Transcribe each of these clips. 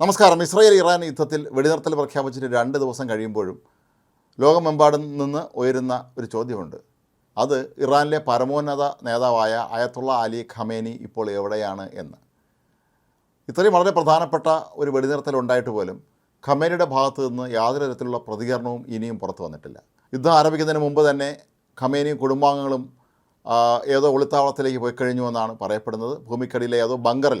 നമസ്കാരം. Israel Iran യുദ്ധത്തിൽ വെടിനിർത്തൽ പ്രഖ്യാപിച്ചിട്ട് രണ്ട് ദിവസം കഴിയുമ്പോഴും ലോകമെമ്പാടും നിന്ന് ഉയരുന്ന ഒരു ചോദ്യമുണ്ട്. അത് ഇറാനിലെ പരമോന്നത നേതാവായ അയത്തുള്ള അലി ഖമേനി ഇപ്പോൾ എവിടെയാണ് എന്ന്. ഇത്രയും വളരെ പ്രധാനപ്പെട്ട ഒരു വെടിനിർത്തൽ ഉണ്ടായിട്ട് പോലും ഖമേനിയുടെ ഭാഗത്തു നിന്ന് യാതൊരു തരത്തിലുള്ള പ്രതികരണവും ഇനിയും പുറത്തു വന്നിട്ടില്ല. യുദ്ധം ആരംഭിക്കുന്നതിന് മുമ്പ് തന്നെ ഖമേനിയും കുടുംബാംഗങ്ങളും ഏതോ ഒളിത്താവളത്തിലേക്ക് പോയി കഴിഞ്ഞു എന്നാണ് പറയപ്പെടുന്നത്. ഭൂമിക്കടിയിലെ ഏതോ ബങ്കറിൽ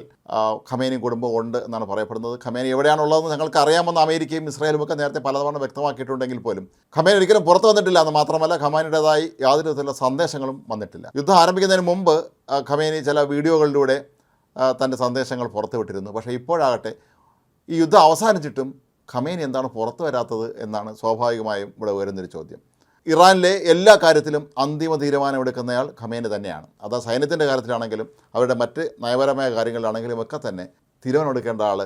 ഖമേനി കുടുംബം ഉണ്ട് എന്നാണ് പറയപ്പെടുന്നത്. ഖമേനി എവിടെയാണുള്ളതെന്ന് ഞങ്ങൾക്ക് അറിയാമെന്ന് അമേരിക്കയും ഇസ്രായേലും ഒക്കെ നേരത്തെ പലതവണ വ്യക്തമാക്കിയിട്ടുണ്ടെങ്കിൽ പോലും ഖമേനി ഒരിക്കലും പുറത്തു വന്നിട്ടില്ല എന്ന് മാത്രമല്ല ഖമാനിയുടേതായി യാതൊരു വിധത്തിലുള്ള സന്ദേശങ്ങളും വന്നിട്ടില്ല. യുദ്ധം ആരംഭിക്കുന്നതിന് മുമ്പ് ഖമേനി ചില വീഡിയോകളിലൂടെ തന്റെ സന്ദേശങ്ങൾ പുറത്തുവിട്ടിരുന്നു പക്ഷേ ഇപ്പോഴാകട്ടെ ഈ യുദ്ധം അവസാനിച്ചിട്ടും ഖമേനി എന്താണ് പുറത്തു വരാത്തത് എന്നാണ് സ്വാഭാവികമായും ഇവിടെ വരുന്നൊരു ചോദ്യം. ഇറാനിലെ എല്ലാ കാര്യത്തിലും അന്തിമ തീരുമാനമെടുക്കുന്നയാൾ ഖമേനി തന്നെയാണ്. അത് സൈന്യത്തിന്റെ കാര്യത്തിലാണെങ്കിലും അവരുടെ മറ്റ് നയപരമായ കാര്യങ്ങളിലാണെങ്കിലും ഒക്കെ തന്നെ തീരുമാനമെടുക്കേണ്ട ആൾ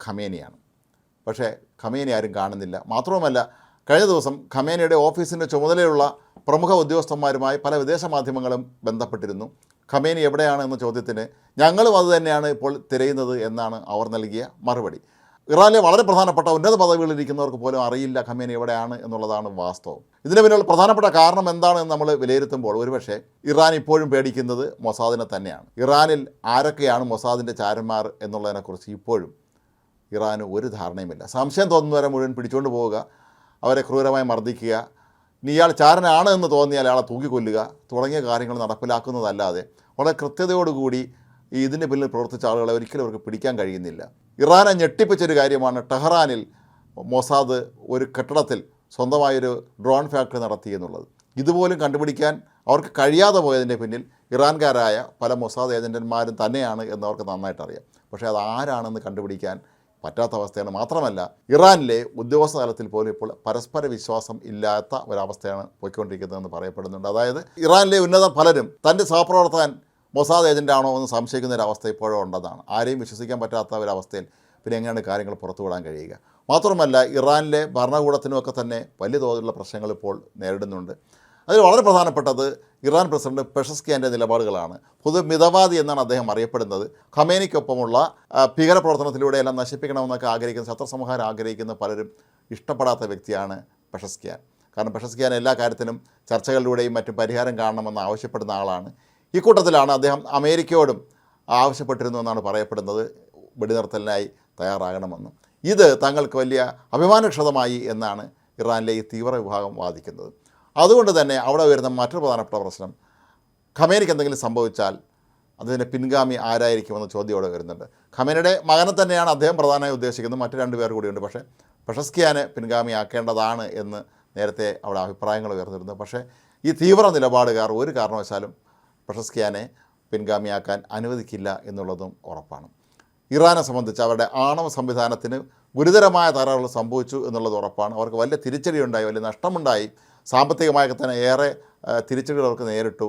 ഖമേനിയാണ്. പക്ഷേ ഖമേനി ആരും കാണുന്നില്ല. മാത്രവുമല്ല കഴിഞ്ഞ ദിവസം ഖമേനിയുടെ ഓഫീസിന്റെ ചുമതലയുള്ള പ്രമുഖ ഉദ്യോഗസ്ഥന്മാരുമായി പല വിദേശ മാധ്യമങ്ങളും ബന്ധപ്പെട്ടിരുന്നു. ഖമേനി എവിടെയാണ് എന്ന ചോദ്യത്തിന് ഞങ്ങളും അത് തന്നെയാണ് ഇപ്പോൾ തിരയുന്നത് എന്നാണ് അവർ നൽകിയ മറുപടി. ഇറാനിലെ വളരെ പ്രധാനപ്പെട്ട ഉന്നത പദവികളിലിരിക്കുന്നവർക്ക് പോലും അറിയില്ല ഖമേനി എവിടെയാണ് എന്നുള്ളതാണ് വാസ്തവം. ഇതിന് പിന്നിലുള്ള പ്രധാനപ്പെട്ട കാരണം എന്താണെന്ന് നമ്മൾ വിലയിരുത്തുമ്പോൾ ഒരുപക്ഷെ ഇറാൻ ഇപ്പോഴും പേടിക്കുന്നത് മൊസാദിനെ തന്നെയാണ്. ഇറാനിൽ ആരൊക്കെയാണ് മൊസാദിന്റെ ചാരന്മാർ എന്നുള്ളതിനെക്കുറിച്ച് ഇപ്പോഴും ഇറാന് ഒരു ധാരണയുമില്ല. സംശയം തോന്നുന്നവരെ മുഴുവൻ പിടിച്ചുകൊണ്ട് പോവുക അവരെ ക്രൂരമായി മർദ്ദിക്കുക ഇനി ഇയാൾ ചാരനാണ് എന്ന് തോന്നിയാൽ അയാളെ തൂക്കിക്കൊല്ലുക തുടങ്ങിയ കാര്യങ്ങൾ നടപ്പിലാക്കുന്നതല്ലാതെ വളരെ കൃത്യതയോടുകൂടി ഇതിന്റെ പിന്നിൽ പ്രവർത്തിച്ച ആളുകളെ ഒരിക്കലും അവർക്ക് പിടിക്കാൻ കഴിയുന്നില്ല. ഇറാനെ ഞെട്ടിപ്പിച്ചൊരു കാര്യമാണ് ടെഹ്റാനിൽ മൊസാദ് ഒരു കെട്ടിടത്തിൽ സ്വന്തമായൊരു ഡ്രോൺ ഫാക്ടറി നടത്തി എന്നുള്ളത്. ഇതുപോലും കണ്ടുപിടിക്കാൻ അവർക്ക് കഴിയാതെ പോയതിന്റെ പിന്നിൽ ഇറാൻകാരായ പല മൊസാദ് ഏജന്റന്മാരും തന്നെയാണ് എന്ന് അവർക്ക് നന്നായിട്ട് അറിയാം പക്ഷേ അത് ആരാണെന്ന് കണ്ടുപിടിക്കാൻ പറ്റാത്ത അവസ്ഥയാണ്. മാത്രമല്ല ഇറാനിലെ ഉദ്യോഗസ്ഥ തലത്തിൽ പോലും ഇപ്പോൾ പരസ്പര വിശ്വാസം ഇല്ലാത്ത ഒരവസ്ഥയാണ് പോയിക്കൊണ്ടിരിക്കുന്നതെന്ന് പറയപ്പെടുന്നുണ്ട്. അതായത് ഇറാനിലെ ഉന്നത പലരും തന്റെ സഹപ്രവർത്തകൻ മൊസാദ് ഏജന്റാണോ എന്ന് സംശയിക്കുന്ന ഒരു അവസ്ഥ ഇപ്പോഴും ഉണ്ടെന്നാണ്. ആരെയും വിശ്വസിക്കാൻ പറ്റാത്ത ഒരവസ്ഥയിൽ പിന്നെ എങ്ങനെയാണ് കാര്യങ്ങൾ പുറത്തുവിടാൻ കഴിയുക? മാത്രമല്ല ഇറാനിലെ ഭരണകൂടത്തിനുമൊക്കെ തന്നെ വലിയ തോതിലുള്ള പ്രശ്നങ്ങൾ ഇപ്പോൾ നേരിടുന്നുണ്ട്. അതിൽ വളരെ പ്രധാനപ്പെട്ടത് ഇറാൻ പ്രസിഡന്റ് പെഷസ്കിയാന്റെ നിലപാടുകളാണ്. പൊതു മിതവാദി എന്നാണ് അദ്ദേഹം അറിയപ്പെടുന്നത്. ഖമേനിക്കൊപ്പമുള്ള ഭീകരപ്രവർത്തനത്തിലൂടെയെല്ലാം നശിപ്പിക്കണമെന്നൊക്കെ ആഗ്രഹിക്കുന്ന ശത്രുസംഹാരം ആഗ്രഹിക്കുന്ന പലരും ഇഷ്ടപ്പെടാത്ത വ്യക്തിയാണ് പെഷസ്കിയാൻ. കാരണം പെഷസ്കിയാൻ എല്ലാ കാര്യത്തിനും ചർച്ചകളിലൂടെയും മറ്റും പരിഹാരം കാണണമെന്ന് ആവശ്യപ്പെടുന്ന ആളാണ്. ഇക്കൂട്ടത്തിലാണ് അദ്ദേഹം അമേരിക്കയോടും ആവശ്യപ്പെട്ടിരുന്നു എന്നാണ് പറയപ്പെടുന്നത്. വെടിനിർത്തലിനായി തയ്യാറാകണമെന്ന്. ഇത് തങ്ങൾക്ക് വലിയ അഭിമാനക്ഷതമായി എന്നാണ് ഇറാനിലെ ഈ തീവ്ര വിഭാഗം വാദിക്കുന്നത്. അതുകൊണ്ട് തന്നെ അവിടെ വരുന്ന മറ്റൊരു പ്രധാനപ്പെട്ട പ്രശ്നം ഖമേനിക്ക് എന്തെങ്കിലും സംഭവിച്ചാൽ അതിന്റെ പിൻഗാമി ആരായിരിക്കുമെന്ന ചോദ്യം അവിടെ വരുന്നുണ്ട്. ഖമേനയുടെ മകനെ തന്നെയാണ് അദ്ദേഹം പ്രധാനമായി ഉദ്ദേശിക്കുന്നത്. മറ്റു രണ്ട് പേർ കൂടിയുണ്ട്. പക്ഷേ പ്രശസ്കിയാനെ പിൻഗാമിയാക്കേണ്ടതാണ് എന്ന് നേരത്തെ അവിടെ അഭിപ്രായങ്ങൾ ഉയർന്നിരുന്നു. പക്ഷേ ഈ തീവ്ര നിലപാടുകാർ ഒരു കാരണവശാലും പ്രശസ്കിയാനെ പിൻഗാമിയാക്കാൻ അനുവദിക്കില്ല എന്നുള്ളതും ഉറപ്പാണ്. ഇറാനെ സംബന്ധിച്ച് അവരുടെ ആണവ സംവിധാനത്തിന് ഗുരുതരമായ തകരാറുകൾ സംഭവിച്ചു എന്നുള്ളത് ഉറപ്പാണ്. അവർക്ക് വലിയ തിരിച്ചടിയുണ്ടായി വലിയ നഷ്ടമുണ്ടായി. സാമ്പത്തികമായൊക്കെ തന്നെ ഏറെ തിരിച്ചടികൾ അവർക്ക് നേരിട്ടു.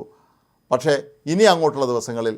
പക്ഷേ ഇനി അങ്ങോട്ടുള്ള ദിവസങ്ങളിൽ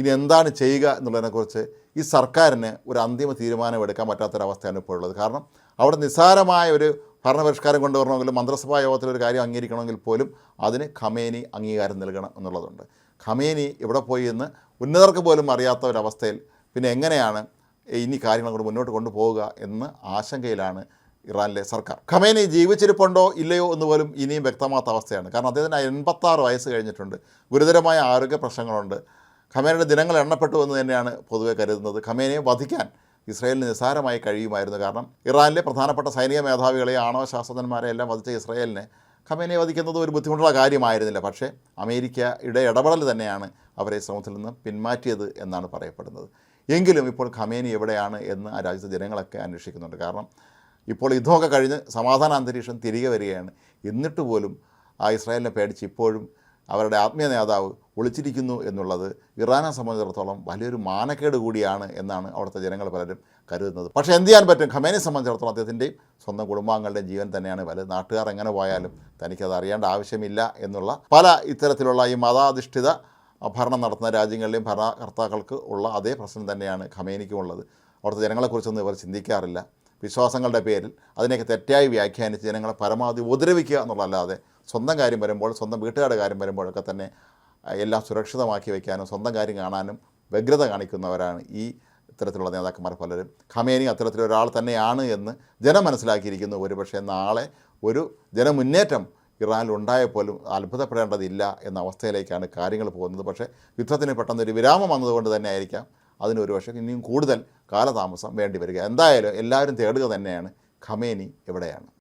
ഇനി എന്താണ് ചെയ്യുക എന്നുള്ളതിനെക്കുറിച്ച് ഈ സർക്കാരിന് ഒരു അന്തിമ തീരുമാനം എടുക്കാൻ പറ്റാത്തൊരവസ്ഥയാണ് ഇപ്പോൾ ഉള്ളത്. കാരണം അവിടെ നിസ്സാരമായ ഒരു ഭരണപരിഷ്കാരം കൊണ്ടുവരണമെങ്കിലും മന്ത്രിസഭാ യോഗത്തിൽ ഒരു കാര്യം അംഗീകരിക്കണമെങ്കിൽ പോലും അതിന് ഖമേനി അംഗീകാരം നൽകണം എന്നുള്ളതുണ്ട്. ഖമേനി എവിടെ പോയി എന്ന് ഉന്നതർക്ക് പോലും അറിയാത്ത ഒരവസ്ഥയിൽ പിന്നെ എങ്ങനെയാണ് ഇനി കാര്യങ്ങൾ കൊണ്ട് മുന്നോട്ട് കൊണ്ടുപോവുക എന്ന് ആശങ്കയിലാണ് ഇറാനിലെ സർക്കാർ. ഖമേനി ജീവിച്ചിരിപ്പുണ്ടോ ഇല്ലയോ എന്ന് പോലും ഇനിയും വ്യക്തമാത്ത അവസ്ഥയാണ്. കാരണം അദ്ദേഹത്തിന് എൺപത്താറ് വയസ്സ് കഴിഞ്ഞിട്ടുണ്ട്. ഗുരുതരമായ ആരോഗ്യ പ്രശ്നങ്ങളുണ്ട്. ഖമേനിയുടെ ദിനങ്ങൾ എണ്ണപ്പെട്ടു എന്ന് തന്നെയാണ് പൊതുവെ കരുതുന്നത്. ഖമേനിയെ വധിക്കാൻ ഇസ്രായേലിന് നിസ്സാരമായി കഴിയുമായിരുന്നു. കാരണം ഇറാനിലെ പ്രധാനപ്പെട്ട സൈനിക മേധാവികളെ ആണവ ശാസ്ത്രജ്ഞന്മാരെ എല്ലാം വധിച്ച ഇസ്രായേലിനെ ഖമേനിയെ വധിക്കുന്നത് ഒരു ബുദ്ധിമുട്ടുള്ള കാര്യമായിരുന്നില്ല. പക്ഷേ അമേരിക്കയുടെ ഇടപെടൽ തന്നെയാണ് അവരെ ശ്രമത്തിൽ നിന്ന് പിന്മാറ്റിയത് എന്നാണ് പറയപ്പെടുന്നത്. എങ്കിലും ഇപ്പോൾ ഖമേനി എവിടെയാണ് എന്ന് ആ രാജ്യത്തെ ജനങ്ങളൊക്കെ അന്വേഷിക്കുന്നുണ്ട്. കാരണം ഇപ്പോൾ യുദ്ധമൊക്കെ കഴിഞ്ഞ് സമാധാന അന്തരീക്ഷം തിരികെ വരികയാണ്. എന്നിട്ട് പോലും ആ ഇസ്രായേലിനെ പേടിച്ച് ഇപ്പോഴും അവരുടെ ആത്മീയ നേതാവ് ഒളിച്ചിരിക്കുന്നു എന്നുള്ളത് ഇറാനെ സംബന്ധിച്ചിടത്തോളം വലിയൊരു മാനക്കേട് കൂടിയാണ് എന്നാണ് അവിടുത്തെ ജനങ്ങൾ പലരും കരുതുന്നത്. പക്ഷേ എന്ത് ചെയ്യാൻ പറ്റും? ഖമേനെ സംബന്ധിച്ചിടത്തോളം അദ്ദേഹത്തിന്റെയും സ്വന്തം കുടുംബാംഗങ്ങളുടെയും ജീവൻ തന്നെയാണ്. വലുത് നാട്ടുകാർ എങ്ങനെ പോയാലും തനിക്കത് അറിയേണ്ട ആവശ്യമില്ല എന്നുള്ള പല ഇത്തരത്തിലുള്ള ഈ മതാധിഷ്ഠിത ഭരണം നടത്തുന്ന രാജ്യങ്ങളിലെയും ഭരണകർത്താക്കൾക്ക് ഉള്ള അതേ പ്രശ്നം തന്നെയാണ് ഖമേനിക്കും ഉള്ളത്. അവിടുത്തെ ജനങ്ങളെക്കുറിച്ചൊന്നും ഇവർ ചിന്തിക്കാറില്ല. വിശ്വാസങ്ങളുടെ പേരിൽ അതിനെയൊക്കെ തെറ്റായി വ്യാഖ്യാനിച്ച് ജനങ്ങളെ പരമാവധി ഉപദ്രവിക്കുക എന്നുള്ളതല്ലാതെ സ്വന്തം കാര്യം വരുമ്പോൾ സ്വന്തം വീട്ടുകാരുടെ കാര്യം വരുമ്പോഴൊക്കെ തന്നെ എല്ലാം സുരക്ഷിതമാക്കി വയ്ക്കാനും സ്വന്തം കാര്യം കാണാനും വ്യഗ്രത കാണിക്കുന്നവരാണ് ഈ ഇത്തരത്തിലുള്ള നേതാക്കന്മാർ പലരും. ഖമേനി അത്തരത്തിലൊരാൾ തന്നെയാണ് എന്ന് ജനം മനസ്സിലാക്കിയിരിക്കുന്നു. ഒരുപക്ഷെ നാളെ ഒരു ജനമുന്നേറ്റം ഇറാനിൽ ഉണ്ടായപ്പോലും അത്ഭുതപ്പെടേണ്ടതില്ല എന്ന അവസ്ഥയിലേക്കാണ് കാര്യങ്ങൾ പോകുന്നത്. പക്ഷേ യുദ്ധത്തിന് പെട്ടെന്നൊരു വിരാമം വന്നതുകൊണ്ട് തന്നെ ആയിരിക്കാം അതിന് ഒരു പക്ഷേ ഇനിയും കൂടുതൽ കാലതാമസം വേണ്ടി വരിക. എന്തായാലും എല്ലാവരും തേടുക തന്നെയാണ്. ഖമേനി എവിടെയാണ്?